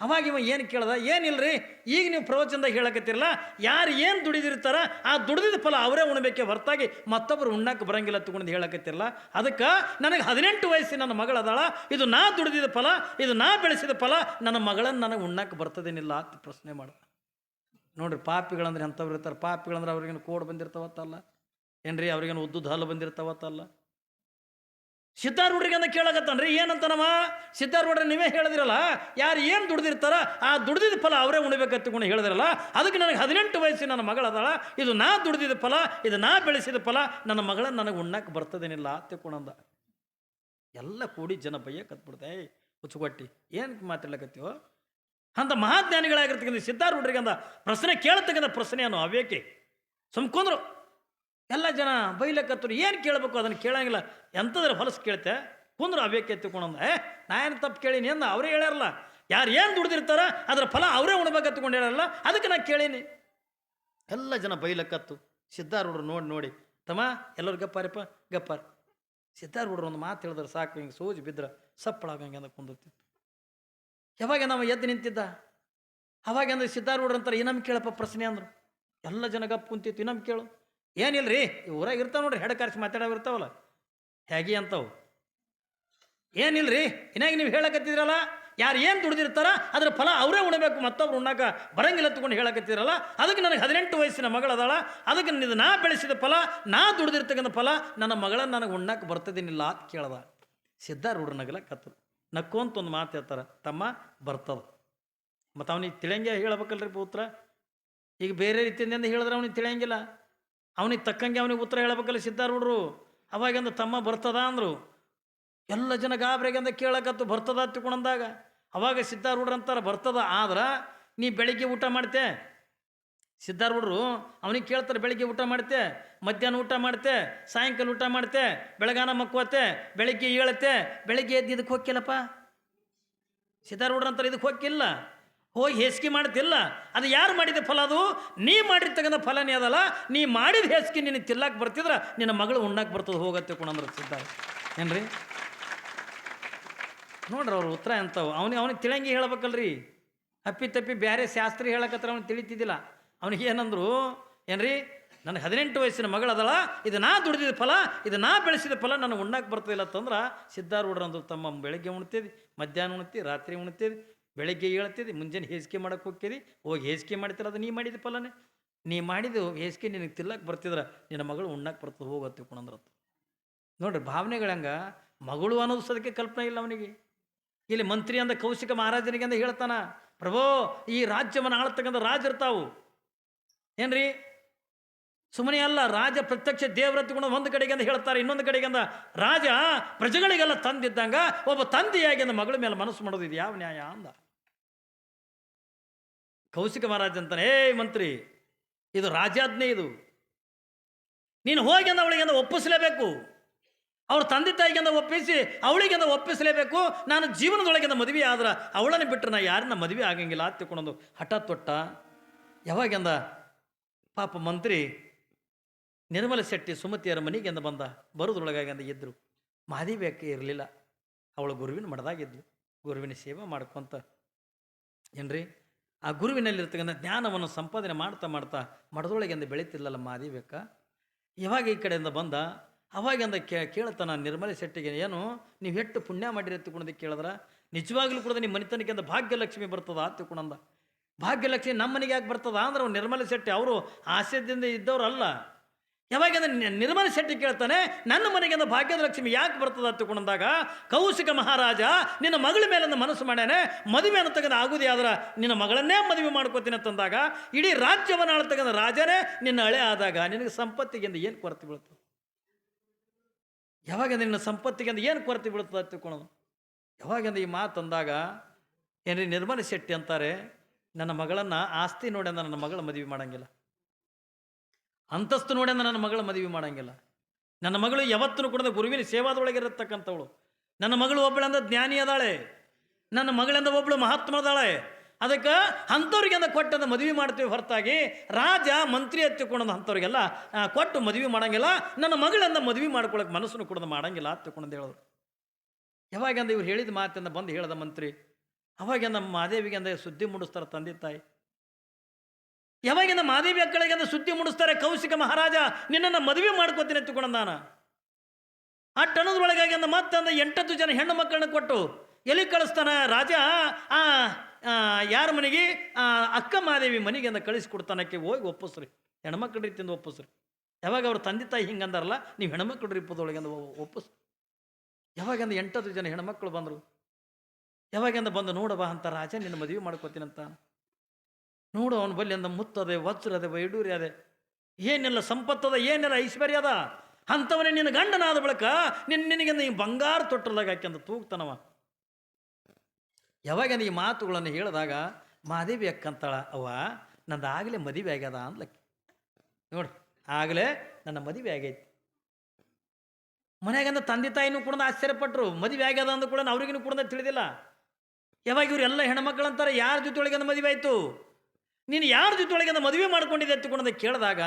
Speaker 1: ಅವಾಗ ಇವ ಏನು ಕೇಳ್ದ ಏನಿಲ್ಲರಿ ಈಗ ನೀವು ಪ್ರವಚನದಾಗ ಹೇಳಕತ್ತಿರಲ್ಲ, ಯಾರು ಏನು ದುಡಿದಿರ್ತಾರ, ಆ ದುಡಿದ ಫಲ ಅವರೇ ಉಣ್ಬೇಕೆ ಹೊರತಾಗಿ ಮತ್ತೊಬ್ಬರು ಉಣ್ಣಕ್ಕೆ ಬರಂಗಿಲ್ಲ ತಗೊಂಡು ಹೇಳಕತ್ತಿರಲ್ಲ. ಅದಕ್ಕೆ ನನಗೆ ಹದಿನೆಂಟು ವಯಸ್ಸಿನ ನನ್ನ ಮಗಳದಾಳ ಇದು ನಾ ದುಡಿದಿದ ಫಲ, ಇದು ನಾ ಬೆಳೆಸಿದ ಫಲ, ನನ್ನ ಮಗಳನ್ನು ನನಗೆ ಉಣ್ಣಕ್ಕೆ ಬರ್ತದೇನಿಲ್ಲ ಅಂತ ಪ್ರಶ್ನೆ ಮಾಡ ನೋಡ್ರಿ ಪಾಪಿಗಳಂದ್ರೆ ಎಂಥವ್ರು ಇರ್ತಾರೆ? ಪಾಪಿಗಳಂದ್ರೆ ಅವ್ರಿಗೇನು ಕೋಡ್ ಬಂದಿರ್ತಾವತ್ತಲ್ಲ? ಏನ್ರಿ ಅವ್ರಿಗೇನು ಉದ್ದುದ ಹಲ್ಲು ಬಂದಿರ್ತಾವತ್ತಲ್ಲ? ಸಿದ್ಧಾರೂಢರಿಗೆ ಅಂತ ಕೇಳಕತ್ತಾನ್ರಿ, ಏನಂತನವ? ಸಿದ್ಧಾರೂಢ ನೀವೇ ಹೇಳಿದಿರಲ್ಲ, ಯಾರು ಏನು ದುಡ್ದಿರ್ತಾರ, ಆ ದುಡ್ದಿದ ಫಲ ಅವರೇ ಉಣ್ಬೇಕಂತಕೊಂಡು ಹೇಳಿದಿರಲ್ಲ, ಅದಕ್ಕೆ ನನಗೆ ಹದಿನೆಂಟು ವಯಸ್ಸು ನನ್ನ ಮಗಳದಾಳ, ಇದು ನಾ ದುಡ್ದಿದ ಫಲ, ಇದು ನಾ ಬೆಳೆಸಿದ ಫಲ, ನನ್ನ ಮಗಳ ನನಗೆ ಉಣ್ಣಕ್ಕೆ ಬರ್ತದೇನಿಲ್ಲ ತಿಳ್ಕೊಂಡಂದ ಎಲ್ಲ ಕೂಡಿ ಜನ ಬಯ್ಯ ಕತ್ಬಿಡ್ತೇ ಹುಚ್ಚುಗೊಟ್ಟಿ ಏನಕ್ಕೆ ಮಾತಾಡ್ಲಕತ್ತೀವೋ ಅಂತ ಮಹಾಜ್ಞಾನಿಗಳಾಗಿರ್ತಕ್ಕಂಥ ಸಿದ್ಧಾರೂಢರಿಗೆ ಅಂತ ಪ್ರಶ್ನೆ ಕೇಳತಕ್ಕಂಥ ಪ್ರಶ್ನೆಯನ್ನು ಸುಮ್ ಸುಮ್ಕೊಂಡ್ರು ಎಲ್ಲ ಜನ ಬೈಲಕ್ಕತ್ತರು ಏನು ಕೇಳಬೇಕು ಅದನ್ನು ಕೇಳಂಗಿಲ್ಲ. ಎಂಥದ್ರ ಹೊಲಸು ಕೇಳ್ತೆ? ಕುಂದ್ರು ಅವೇಕೆ ಎತ್ತಿಕೊಂಡಂದ. ಏ, ನಾ ಏನು ತಪ್ಪು ಕೇಳೀನಿ ಅಂದ. ಅವರೇ ಹೇಳ್ಯಾರಲ್ಲ. ಯಾರು ಏನು ದುಡ್ದಿರ್ತಾರ ಅದರ ಫಲ ಅವರೇ ಉಣ್ಬೇಕತ್ಕೊಂಡು ಹೇಳಲ್ಲ ಅದಕ್ಕೆ ನಾ ಕೇಳೀನಿ. ಎಲ್ಲ ಜನ ಬೈಲಕತ್ತು. ಸಿದ್ಧಾರೂಢರು ನೋಡಿ ನೋಡಿ. ತಮ್ಮ, ಎಲ್ಲರು ಗಪ್ಪಾರಿಪ್ಪ? ಗಪ್ಪಾರ. ಸಿದ್ಧಾರೂಢರು ಒಂದು ಮಾತು ಹೇಳಿದ್ರೆ ಸಾಕು, ಹಿಂಗೆ ಸೂಜಿ ಬಿದ್ರೆ ಸಪ್ಪಳಾಗಂಗೆ ಅಂತ ಕುಂದಿರ್ತಿತ್ತು. ಯಾವಾಗ ನಾವು ಎದ್ದು ನಿಂತಿದ್ದ? ಅವಾಗ ಅಂದ್ರೆ ಸಿದ್ಧಾರೂಢ ಅಂತಾರೆ ಇನ್ನೊಮ್ಮೆ ಕೇಳಪ್ಪ ಪ್ರಶ್ನೆ ಅಂದರು. ಎಲ್ಲ ಜನ ಗಪ್ ಕುಂತಿತ್ತು ಇನ್ನೊಮ್ಮೆ ಕೇಳು. ಏನಿಲ್ಲ ರೀ ಊರಾಗ ಇರ್ತಾವ ನೋಡ್ರಿ, ಹೆಡ್ ಕಾರ್ಸಿ ಮಾತಾಡೋ ಇರ್ತಾವಲ್ಲ, ಹೇಗೆ ಅಂತವು. ರೀ ಇನ್ನಾಗ ನೀವು ಹೇಳಕತ್ತಿದ್ರಲ್ಲ, ಯಾರು ಏನು ದುಡ್ದಿರ್ತಾರ, ಅದ್ರ ಫಲ ಅವರೇ ಉಣಬೇಕು, ಮತ್ತೊಬ್ರು ಉಣ್ಣಾಕ ಬರಂಗಿಲ್ಲ ತಗೊಂಡು ಹೇಳಕತ್ತಿರಲ್ಲ ಅದಕ್ಕೆ ನನಗೆ ಹದಿನೆಂಟು ವಯಸ್ಸಿನ ಮಗಳದಾಳ ಅದಕ್ಕೆ ನನ್ನ ನಾ ಬೆಳೆಸಿದ ಫಲ, ನಾ ದುಡ್ದಿರ್ತಕ್ಕಂಥ ಫಲ, ನನ್ನ ಮಗಳನ್ನ ನನಗೆ ಉಣ್ಣಾಕ ಬರ್ತದೇನಿಲ್ಲ ಅಂತ ಕೇಳ್ದ. ಸಿದ್ಧಾರೂಢ ನಗಲಕತ್ತು ನಕ್ಕೊಂತ ಒಂದು ಮಾತು ಹೇಳ್ತಾರೆ, ತಮ್ಮ ಬರ್ತದ. ಮತ್ತು ಅವನಿಗೆ ತಿಳಿಯಂಗೆ ಹೇಳ್ಬೇಕಲ್ರಿ ಪುತ್ರ? ಈಗ ಬೇರೆ ರೀತಿಯಿಂದ ಹೇಳಿದ್ರೆ ಅವನಿಗೆ ತಿಳಿಯಂಗಿಲ್ಲ. ಅವನಿಗೆ ತಕ್ಕಂಗೆ ಅವನಿಗೆ ಉತ್ತರ ಹೇಳ್ಬೇಕಲ್ಲ ಸಿದ್ಧಾರೂಢರು. ಅವಾಗಿಂದ ತಮ್ಮ ಬರ್ತದ ಅಂದರು. ಎಲ್ಲ ಜನ ಗಾಬರಿಗಂದ ಕೇಳಕತ್ತು ಬರ್ತದ ತಿಳ್ಕೊಂಡಂದಾಗ ಅವಾಗ ಸಿದ್ಧಾರ್ ಅಂತಾರೆ, ಬರ್ತದ ಆದ್ರೆ ನೀ ಬೆಳಿಗ್ಗೆ ಊಟ ಮಾಡ್ತೆ ಸಿದ್ಧಾರೂಢರು ಅವನಿಗೆ ಕೇಳ್ತಾರೆ ಬೆಳಿಗ್ಗೆ ಊಟ ಮಾಡ್ತೆ, ಮಧ್ಯಾಹ್ನ ಊಟ ಮಾಡ್ತೆ, ಸಾಯಂಕಾಲ ಊಟ ಮಾಡ್ತೆ, ಬೆಳಗಾನ ಮಕ್ಕೋತೆ, ಬೆಳಿಗ್ಗೆ ಏಳತ್ತೆ, ಬೆಳಿಗ್ಗೆ ಎದ್ದು ಇದಕ್ಕೆ ಹೋಗಿಲ್ಲಪ್ಪ ಸಿದ್ಧಾರೂಢರು ಅಂತಾರೆ, ಇದಕ್ಕೆ ಹೋಗಿಲ್ಲ ಹೋಗಿ ಹೇಸಿಗೆ ಮಾಡ್ತಿಲ್ಲ. ಅದು ಯಾರು ಮಾಡಿದ ಫಲ ಅದು? ನೀ ಮಾಡಿರ್ತಕ್ಕಂಥ ಫಲನೇ ಅದಲ್ಲ. ನೀ ಮಾಡಿದ ಹೇಸಿಗೆ ನಿನಗೆ ತಿಲ್ಲಕ್ಕೆ ಬರ್ತಿದ್ರೆ, ನಿನ್ನ ಮಗಳು ಉಣ್ಣಕ್ಕೆ ಬರ್ತದೆ ಹೋಗತ್ತೆ ಕೊಣಂದ್ರೆ ಸಿದ್ಧಾರ. ಏನ್ರಿ? ನೋಡ್ರಿ ಅವ್ರ ಉತ್ತರ ಎಂಥವು ಅವನಿಗೆ ಅವನಿಗೆ ತಿಳಂಗಿ ಹೇಳ್ಬೇಕಲ್ರಿ. ಅಪ್ಪಿ ತಪ್ಪಿ ಬೇರೆ ಶಾಸ್ತ್ರಿ ಹೇಳಕತ್ರ ಅವ್ನು ತಿಳಿತಿದ್ದಿಲ್ಲ. ಅವನಿಗೆ ಏನಂದ್ರು, ಏನ್ರಿ ನನಗೆ ಹದಿನೆಂಟು ವಯಸ್ಸಿನ ಮಗಳದಳ ಇದು ನಾ ದುಡಿದಿದ ಫಲ, ಇದು ನಾ ಬೆಳೆಸಿದ ಫಲ ನನಗೆ ಉಣ್ಣಕ್ಕೆ ಬರ್ತದಿಲ್ಲ ಅಂತಂದ್ರೆ ಸಿದ್ಧಾರೂಢರಂದ್ರು ತಮ್ಮ ಬೆಳಗ್ಗೆ ಉಣ್ತೀವಿ ಮಧ್ಯಾಹ್ನ ಉಣ್ತೀವಿ ರಾತ್ರಿ ಉಣ್ತೀವಿ ಬೆಳಗ್ಗೆ ಹೇಳ್ತೀವಿ ಮುಂಜಾನೆ ಹೇಸಿಗೆ ಮಾಡಕ್ಕೆ ಹೋಗ್ತೀರಿ, ಹೋಗಿ ಹೇಸಿಗೆ ಮಾಡ್ತೀರ ಅದು ನೀ ಮಾಡಿದ ಫಲನೇ. ನೀ ಮಾಡಿದ್ದು ಹೇಸಿಗೆ ನಿನಗೆ ತಿಲ್ಲಕ್ಕೆ ಬರ್ತಿದ್ರೆ, ನಿನ್ನ ಮಗಳು ಉಣ್ಣಕ್ಕೆ ಬರ್ತದೆ ಹೋಗತ್ತೆ ಕುಣಂದ್ರ ನೋಡ್ರಿ ಭಾವನೆಗಳಂಗ ಮಗಳು ಅನ್ನೋದು ಸದಕ್ಕೆ ಕಲ್ಪನೆ ಇಲ್ಲ ಅವನಿಗೆ. ಇಲ್ಲಿ ಮಂತ್ರಿ ಅಂದ ಕೌಶಿಕ ಮಹಾರಾಜನಿಗೆ ಅಂದ ಹೇಳ್ತಾನ, ಪ್ರಭೋ, ಈ ರಾಜ್ಯವನ್ನು ಆಳ್ತಕ್ಕಂಥ ರಾಜರು ಏನ್ರಿ? ಸುಮ್ಮನೆ ಅಲ್ಲ, ರಾಜ ಪ್ರತ್ಯಕ್ಷ ದೇವರ ತಗೊಂಡು ಒಂದು ಕಡೆಗೆ ಅಂತ ಹೇಳ್ತಾರೆ, ಇನ್ನೊಂದು ಕಡೆಗೆ ಅಂದ ರಾಜ ಪ್ರಜೆಗಳಿಗೆಲ್ಲ ತಂದಿದ್ದಂಗ, ಒಬ್ಬ ತಂದೆಯಾಗಿ ಅಂದ ಮಗಳ ಮೇಲೆ ಮನಸ್ಸು ಮಾಡೋದು ಇದು ಯಾವ ನ್ಯಾಯ ಅಂದ. ಕೌಶಿಕ ಮಹಾರಾಜ ಅಂತಾನೆ, ಏ ಮಂತ್ರಿ, ಇದು ರಾಜಾಜ್ಞೆ ಇದು. ನೀನು ಹೋಗಿ ಅಂದ ಅವಳಿಗೆ ಒಪ್ಪಿಸಲೇಬೇಕು. ಅವ್ರ ತಂದೆ ತಾಯಿಗೆಂದ ಒಪ್ಪಿಸಿ ಅವಳಿಗೆಂದ ಒಪ್ಪಿಸಲೇಬೇಕು. ನಾನು ಜೀವನದೊಳಗಿಂದ ಮದುವೆ ಆದ್ರೆ ಅವಳನ್ನು ಬಿಟ್ಟರೆ ನಾ ಯಾರನ್ನ ಮದುವೆ ಆಗಂಗಿಲ್ಲ, ಅಂತ ತಿಳ್ಕೊಂಡೊಂದು ಹಠ ತೊಟ್ಟ. ಯಾವಾಗಿಂದ ಪಾಪ ಮಂತ್ರಿ ನಿರ್ಮಲ ಶೆಟ್ಟಿ ಸುಮತಿಯರ ಮನೆಗೆಂದ ಬಂದ ಬರೋದ್ರೊಳಗಾಗಿಂದ ಇದ್ದರು ಮಾದಿಬೇಕೆ ಇರಲಿಲ್ಲ. ಅವಳು ಗುರುವಿನ ಮಡದಾಗಿದ್ಲು ಗುರುವಿನ ಸೇವೆ ಮಾಡ್ಕೊಂತ, ಏನ್ರಿ? ಆ ಗುರುವಿನಲ್ಲಿರ್ತಕ್ಕಂಥ ಜ್ಞಾನವನ್ನು ಸಂಪಾದನೆ ಮಾಡ್ತಾ ಮಾಡ್ತಾ ಮಡದೊಳಗಿಂದ ಬೆಳೀತಿಲ್ಲಲ್ಲ ಮಾದಿಬೇಕ ಯಾವಾಗ ಈ ಕಡೆಯಿಂದ ಬಂದ ಅವಾಗಿಂದ ಕೇ ಕೇಳ್ತಾನ ನಿರ್ಮಲ ಶೆಟ್ಟಿಗೆ, ಏನು ನೀವು ಹೆಟ್ಟು ಪುಣ್ಯ ಮಾಡಿರಿ ತಿಳ್ಕೊಂಡದಕ್ಕೆ ಕೇಳಿದ್ರ? ನಿಜವಾಗ್ಲೂ ಕೂಡ ನಿಮ್ಮ ಮನೆತನಕ್ಕಿಂತ ಭಾಗ್ಯಲಕ್ಷ್ಮಿ ಬರ್ತದ ಅಂತ ತಿಳ್ಕೊಂಡ ಭಾಗ್ಯಲಕ್ಷ್ಮಿ ನಮ್ಮ ಮನೆಗೆ ಯಾಕೆ ಬರ್ತದ? ಅಂದ್ರೆ ಅವ್ರು ನಿರ್ಮಲ ಶೆಟ್ಟಿ. ಅವರು ಹಾಸ್ಯದಿಂದ ಇದ್ದವರಲ್ಲ. ನಿ- ನಿರ್ಮಲ ಶೆಟ್ಟಿ ಕೇಳ್ತಾನೆ, ನನ್ನ ಮನೆಗಿಂದ ಭಾಗ್ಯದ ಲಕ್ಷ್ಮಿ ಯಾಕೆ ಬರ್ತದ ಅಂತ ತಿಳ್ಕೊಂಡಾಗ ಕೌಶಿಕ ಮಹಾರಾಜ, ನಿನ್ನ ಮಗಳ ಮೇಲಿಂದ ಮನಸ್ಸು ಮಾಡ್ಯಾನೆ, ಮದುವೆ ಅನ್ನತಕ್ಕಂಥ ಆಗುದೇ ಆದ್ರೆ ನಿನ್ನ ಮಗಳನ್ನೇ ಮದುವೆ ಮಾಡ್ಕೋತೀನಿ ಅಂತಂದಾಗ, ಇಡೀ ರಾಜ್ಯವನ್ನು ಆಳ್ತಕ್ಕಂಥ ರಾಜನೇ ನಿನ್ನ ಹಳೆ ಆದಾಗ ನಿನಗೆ ಸಂಪತ್ತಿಗಿಂದ ಏನು ಕೊರತೆ ಬೀಳ್ತದೆ ಯಾವಾಗ ನಿನ್ನ ಸಂಪತ್ತಿಗೆಂದು ಏನು ಕೊರತೆ ಬೀಳ್ತದೆ ಅಂತ ತಿಳ್ಕೊಳೋದು ಯಾವಾಗಿಂದ ಈ ಮಾತು ಅಂದಾಗ ಏನ್ರಿ ನಿರ್ಮಲ ಶೆಟ್ಟಿ ಅಂತಾರೆ ನನ್ನ ಮಗಳನ್ನು ಆಸ್ತಿ ನೋಡಿ ನನ್ನ ಮಗಳ ಮದುವೆ ಮಾಡಂಗಿಲ್ಲ. ಅಂತಸ್ತು ನೋಡಿ ನನ್ನ ಮಗಳ ಮದುವೆ ಮಾಡಂಗಿಲ್ಲ. ನನ್ನ ಮಗಳು ಯಾವತ್ತೂ ಕೂಡ ಗುರುವಿನ ಸೇವಾದೊಳಗಿರತಕ್ಕಂಥವಳು ನನ್ನ ಮಗಳು ಒಬ್ಬಳಂದ ಜ್ಞಾನಿ ಅದಾಳೆ. ನನ್ನ ಮಗಳಂದ ಒಬ್ಬಳು ಮಹಾತ್ಮ ಅದಾಳೆ. ಅದಕ್ಕೆ ಅಂಥವ್ರಿಗೆಂದ ಕೊಟ್ಟಂದ ಮದುವೆ ಮಾಡ್ತೀವಿ ಹೊರತಾಗಿ ರಾಜ ಮಂತ್ರಿ ಹತ್ತಿಕೊಂಡಂದು ಅಂಥವ್ರಿಗೆಲ್ಲ ಕೊಟ್ಟು ಮದುವೆ ಮಾಡಂಗಿಲ್ಲ. ನನ್ನ ಮಗಳಂದ ಮದುವೆ ಮಾಡ್ಕೊಳಕ್ಕೆ ಮನಸ್ಸನ್ನು ಕೊಡೋದು ಮಾಡಂಗಿಲ್ಲ ಹತ್ತಿಕೊಂಡಂದು ಹೇಳಿದ್ರು ಯಾವಾಗಂದ ಇವ್ರು ಹೇಳಿದ ಮಾತಿಂದ ಬಂದು ಹೇಳ್ದ ಮಂತ್ರಿ ಅವಾಗಿಂದ ಅಂದರೆ ಸುದ್ದಿ ಮೂಡಿಸ್ತಾರೆ ತಂದೆ ತಾಯಿ. ಯಾವಾಗಿಂದ ಮಾದೇವಿ ಅಂದರೆ ಸುದ್ದಿ ಮೂಡಿಸ್ತಾರೆ, ಕೌಶಿಕ ಮಹಾರಾಜ, ನಿನ್ನನ್ನು ಮದುವೆ ಮಾಡ್ಕೋತೀನಿ ನಾನು. ಆ ಟಣದ್ರೊಳಗಾಗಿ ಅಂದ ಮತ್ತಂದ ಎಂಟತ್ತು ಜನ ಹೆಣ್ಣು ಮಕ್ಕಳನ್ನ ಕೊಟ್ಟು, ಎಲ್ಲಿ ಕಳಿಸ್ತಾನ ರಾಜ? ಆ ಯಾರ ಮನೆಗೆ? ಅಕ್ಕ ಮಾದೇವಿ ಮನೆಗೆ ಅಂದ ಕಳಿಸ್ಕೊಡ್ತಾನಕ್ಕೆ ಹೋಗಿ ಒಪ್ಪಿಸ್ರಿ. ಹೆಣ್ಮಕ್ಳ ರೀತಿಯಿಂದ ಒಪ್ಪಿಸ್ರಿ. ಯಾವಾಗ ಅವ್ರ ತಂದೆ ತಾಯಿ ಹಿಂಗಂದಾರಲ್ಲ ನೀವು ಹೆಣ್ಮಕ್ಳ ರೀಪದೊಳಗೆ ಅಂದ ಒಪ್ಪಿಸ್ ಯಾವಾಗಂದ ಎಂಟತ್ತು ಜನ ಹೆಣ್ಮಕ್ಳು ಬಂದರು? ಯಾವಾಗಂದ ಬಂದು ನೋಡಬ ಅಂತ ರಾಜ, ನಿನ್ನ ಮದುವೆ ಮಾಡ್ಕೋತೀನಂತ. ನೋಡು ಅವನು ಬಲ್ಲಿ ಅಂದ ಮುತ್ತದೆ ವಜ್ರ ಅದೆ ವೈಡೂರಿ ಅದೆ. ಏನೆಲ್ಲ ಸಂಪತ್ತದ ಏನೆಲ್ಲ ಐಶ್ವರ್ಯ ಅದ. ಅಂಥವನೇ ನಿನ್ನ ಗಂಡನಾದ ಬಳಿಕ ನಿನ್ನ ನಿನಗೆ ಈ ಬಂಗಾರ ತೊಟ್ಟಲಾಗ ಹಾಕಿಂದ ತೂಗ್ತಾನವ. ಯಾವಾಗ ಈ ಮಾತುಗಳನ್ನು ಹೇಳಿದಾಗ ಮಾದೇವಿ ಅಕ್ಕಂತಾಳ ಅವ ನಂದು ಆಗಲೇ ಮದುವೆ ಆಗ್ಯದ ಅಂದ್ಲಕ್ಕೆ. ನೋಡಿ, ಆಗಲೇ ನನ್ನ ಮದುವೆ ಆಗೈತಿ. ಮನೆಯಾಗಂದ ತಂದೆ ತಾಯಿನೂ ಕೂಡ ಆಶ್ಚರ್ಯಪಟ್ಟರು ಮದುವೆ ಆಗ್ಯದ ಅಂದ ಕೂಡ ಅವ್ರಿಗೂ ಕೂಡ ತಿಳಿದಿಲ್ಲ. ಯಾವಾಗ ಇವರೆಲ್ಲ ಹೆಣ್ಮಕ್ಳು ಅಂತಾರೆ ಯಾರ ಜೊತೆಯೊಳಗೆ ಮದುವೆ ಆಯಿತು? ನೀನು ಯಾರ ಜೊತೆಯೊಳಗೆ ಮದುವೆ ಮಾಡ್ಕೊಂಡಿದ್ದೆ ಎತ್ತುಕೊಂಡ ಕೇಳಿದಾಗ,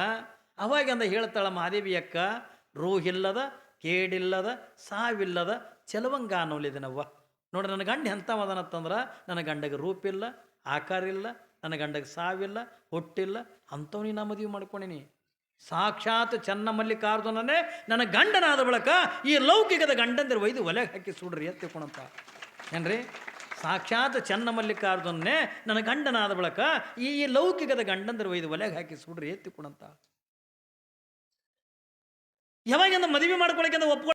Speaker 1: ಅವಾಗಂದ ಹೇಳ್ತಾಳ ಮಾದೇವಿ ಅಕ್ಕ, ರೋಹಿಲ್ಲದ, ಕೇಡಿಲ್ಲದ, ಸಾವಿಲ್ಲದ, ಚೆಲವಂಗ ಅನ್ನೋಲಿದನವ್ವ. ನೋಡಿ ನನ್ನ ಗಂಡ ಎಂಥವದನತ್ತಂದ್ರೆ ನನ್ನ ಗಂಡಗೆ ರೂಪಿಲ್ಲ ಆಕಾರ ಇಲ್ಲ ನನ್ನ ಗಂಡಗೆ ಸಾವಿಲ್ಲ, ಹೊಟ್ಟಿಲ್ಲ ಅಂಥವ್ನಿ ನಾ ಮದುವೆ ಮಾಡ್ಕೊಂಡಿನಿ. ಸಾಕ್ಷಾತ್ ಚೆನ್ನ ಮಲ್ಲಿಕಾರ್ಜುನನೇ ನನ್ನ ಗಂಡನಾದ ಬಳಕ ಈ ಲೌಕಿಕದ ಗಂಡಂದಿರು ಒಯ್ದು ಒಲೆಗೆ ಹಾಕಿ ಸುಡ್ರಿ ಅಂತ ತಿಳ್ಕೊಳಂತ ಏನ್ರಿ? ಸಾಕ್ಷಾತ್ ಚನ್ನ ಮಲ್ಲಿಕಾರ್ಜುನೇ ನನ್ನ ಗಂಡನಾದ ಬಳಕ ಈ ಲೌಕಿಕದ ಗಂಡಂದ್ರೆ ಒಯ್ದು ಒಲೆಗೆ ಹಾಕಿ ಸುಡ್ರಿ ಎತ್ತಿಕೊಡಂತ. ಯಾವಾಗಿಂದ ಮದುವೆ ಮಾಡ್ಕೊಳಕ್ಕೆ ಒಪ್ಕೊ